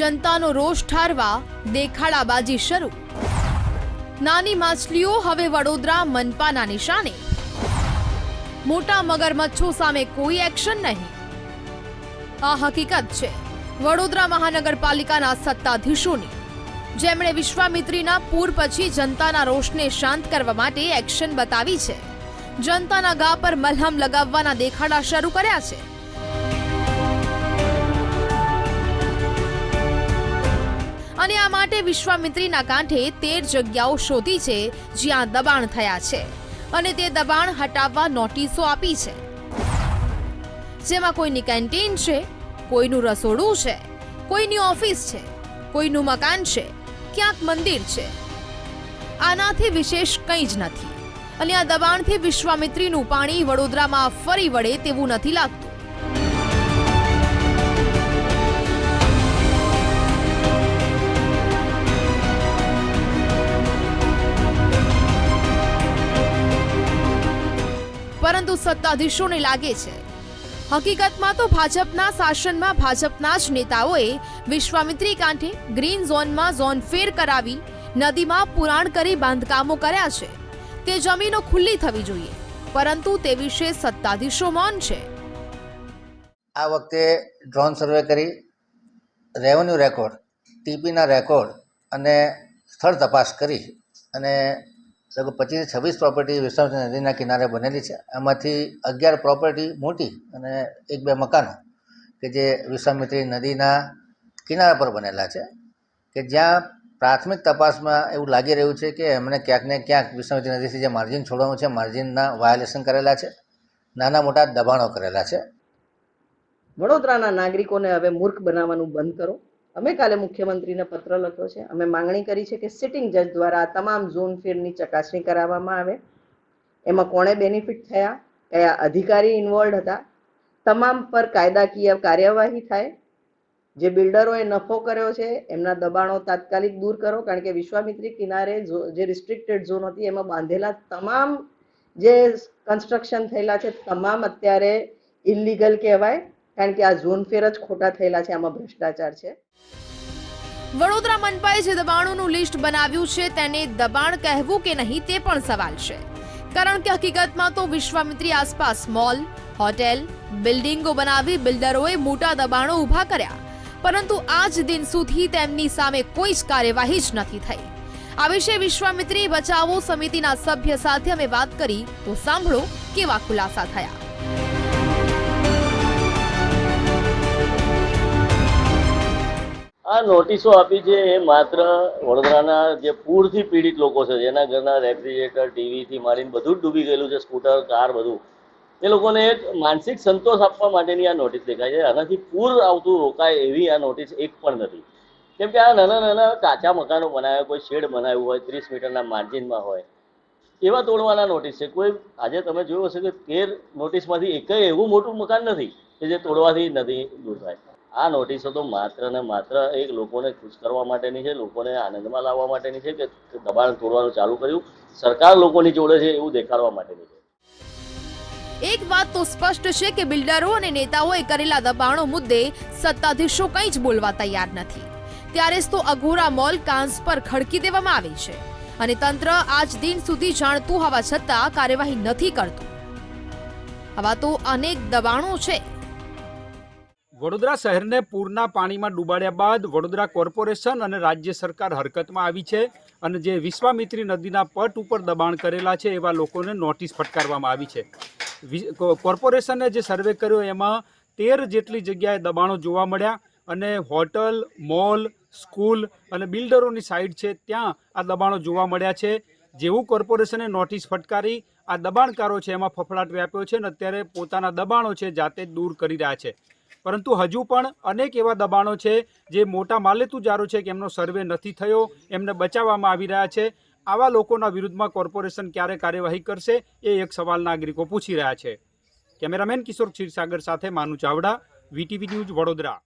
જનતાનો રોષ ઠારવા દેખાડાબાજી શરૂ. નાની માછલીઓ હવે વડોદરા મનપાના નિશાને. મોટા મગરમચ્છો સામે કોઈ એક્શન નહીં. આ હકીકત છે. વડોદરા મહાનગરપાલિકાના સત્તાધીશોની. જેમણે વિશ્વામિત્રીના પૂર પછી જનતાના રોષને શાંત કરવા માટે એક્શન બતાવી છે. જનતાના ગા પર મલહમ લગાવવાના દેખાડા શરૂ કર્યા છે. અને આ માટે વિશ્વામિત્રીના કાંઠે તેર જગ્યાઓ શોધી છે જ્યાં દબાણ થયા છે. અને તે દબાણ હટાવવા નોટિસો આપી છે. જેમાં કોઈની કેન્ટીન છે, કોઈનું રસોડું છે, કોઈની ઓફિસ છે, કોઈનું મકાન છે, ક્યાંક મંદિર છે. આનાથી વિશેષ કંઈ જ નથી. અને આ દબાણથી વિશ્વામિત્રીનું પાણી વડોદરામાં ફરી વળે તેવું નથી લાગતું. પરંતુ સત્તાધીશોને લાગે છે. હકીકતમાં તો ભાજપના શાસનમાં ભાજપના જ નેતાઓએ વિશ્વામિત્રી કાંઠે ગ્રીન ઝોનમાં ઝોન ફેર કરાવી, નદીમાં પુરાણ કરી બાંધકામો કર્યા છે. તે જમીનો ખુલ્લી થવી જોઈએ, પરંતુ તે વિશે સત્તાધીશો મૌન છે. આ વખતે ડ્રોન સર્વે કરી, રેવન્યુ રેકોર્ડ, ટીપીના રેકોર્ડ અને સ્થળ તપાસ કરી અને લગભગ પચીસ છવ્વીસ પ્રોપર્ટી વિશ્વામિત્રી નદીના કિનારે બનેલી છે. એમાંથી અગિયાર પ્રોપર્ટી મોટી અને એક બે મકાનો કે જે વિશ્વામિત્રી નદીના કિનારા પર બનેલા છે. કે જ્યાં પ્રાથમિક તપાસમાં એવું લાગી રહ્યું છે કે એમણે ક્યાંક ને ક્યાંક વિશ્વામિત્રી નદીથી જે માર્જિન છોડવાનું છે માર્જિનના વાયોલેશન કરેલા છે, નાના મોટા દબાણો કરેલા છે. વડોદરાના નાગરિકોને હવે મૂર્ખ બનાવવાનું બંધ કરો. અમે કાલે મુખ્યમંત્રીને પત્ર લખ્યો છે. અમે માંગણી કરી છે કે સિટિંગ જજ દ્વારા તમામ ઝોન ફેરની ચકાસણી કરાવવામાં આવે. એમાં કોણે બેનિફિટ થયા? કયા અધિકારી ઇન્વોલ્વ હતા? તમામ પર કાયદાકીય કાર્યવાહી થાય. જે બિલ્ડરોએ નફો કર્યો છે, એમના દબાણો તાત્કાલિક દૂર કરો. કારણ કે વિશ્વામિત્રી કિનારે જે રિસ્ટ્રિક્ટેડ ઝોન હતી, એમાં બાંધેલા તમામ જે કન્સ્ટ્રક્શન થયેલા છે, તમામ અત્યારે ઇલીગલ કહેવાય. કારણ કે આ ઝોન ફેર જ ખોટા થયેલા છે, આમાં ભ્રષ્ટાચાર છે. વડોદરા મનપાએ જે દબાણોનું લિસ્ટ બનાવ્યું છે, તેને દબાણ કહેવું કે નહીં તે પણ સવાલ છે. કારણ કે હકીકતમાં તો વિશ્વામિત્રી આસપાસ મોલ, હોટેલ, બિલ્ડિંગો બનાવી બિલ્ડરોએ મોટા દબાણો ઊભા કર્યા. પરંતુ આજ દિન સુધી તેમની સામે કોઈ જ કાર્યવાહી જ નથી થઈ. આ વિશે વિશ્વામિત્રી બચાવો સમિતિના સભ્ય સાથે અમે વાત કરી, તો સાંભળો કેવા ખુલાસા થયા. આ નોટિસો આપી છે એ માત્ર વડોદરાના જે પૂરથી પીડિત લોકો છે, જેના ઘરના રેફ્રિજરેટર, ટીવીથી માંડીને બધું જ ડૂબી ગયેલું છે, સ્કૂટર, કાર, બધું. એ લોકોને એક માનસિક સંતોષ આપવા માટેની આ નોટિસ દેખાય છે. આનાથી પૂર આવતું રોકાય એવી આ નોટિસ એક પણ નથી. કેમ કે આ નાના નાના કાચા મકાનો બનાવ્યા, કોઈ શેડ બનાવ્યું હોય, ત્રીસ મીટરના માર્જિનમાં હોય, એવા તોડવાના નોટિસ છે. કોઈ આજે તમે જોયું હશે કે તેર નોટિસમાંથી એકય એવું મોટું મકાન નથી કે જે તોડવાથી નથી દૂર થાય. આ નોટિસો તો માત્ર ને માત્ર એક લોકોને ખુશ કરવા માટેની છે, લોકોને આનંદમાં લાવવા માટેની છે કે દબાણ તોડવાનું ચાલુ કર્યું. સરકાર લોકોની જોડે છે એવું દેખાડવા માટેની છે. એક વાત તો સ્પષ્ટ છે કે બિલ્ડરો અને નેતાઓએ કરેલા દબાણો મુદ્દે સત્તાધીશો કંઈ જ બોલવા તૈયાર નથી. ત્યારે જ તો અઘોરા મોલ કાંસ પર ખડકી દેવામાં આવી છે અને તંત્ર આજ દિન સુધી જાણતું હોવા છતાં કાર્યવાહી નથી કરતું. આવા તો અનેક દબાણો છે. વડોદરા શહેરને પૂરના પાણીમાં ડૂબાડ્યા બાદ વડોદરા કોર્પોરેશન અને રાજ્ય સરકાર હરકતમાં આવી છે અને જે વિશ્વામિત્રી નદીના પટ ઉપર દબાણ કરેલા છે એવા લોકોને નોટિસ ફટકારવામાં આવી છે. કોર્પોરેશને જે સર્વે કર્યો એમાં તેર જેટલી જગ્યાએ દબાણો જોવા મળ્યા અને હોટલ, મોલ, સ્કૂલ અને બિલ્ડરોની સાઇડ છે ત્યાં આ દબાણો જોવા મળ્યા છે. જેવું કોર્પોરેશને નોટિસ ફટકારી આ દબાણકારો છે એમાં ફફડાટ વ્યાપ્યો છે અને અત્યારે પોતાના દબાણો છે જાતે દૂર કરી રહ્યા છે. પરંતુ હજુ પણ અનેક એવા દબાણો છે જે મોટા માલેતુજારો છે કે એમનો સર્વે નથી થયો, એમને બચાવવામાં આવી રહ્યા છે. આવા લોકોના વિરુદ્ધમાં કોર્પોરેશન ક્યારે કાર્યવાહી કરશે એ એક સવાલ નાગરિકો પૂછી રહ્યા છે. કેમેરામેન કિશોર ક્ષીરસાગર સાથે માનુ ચાવડા, વીટીવી ન્યૂઝ વડોદરા.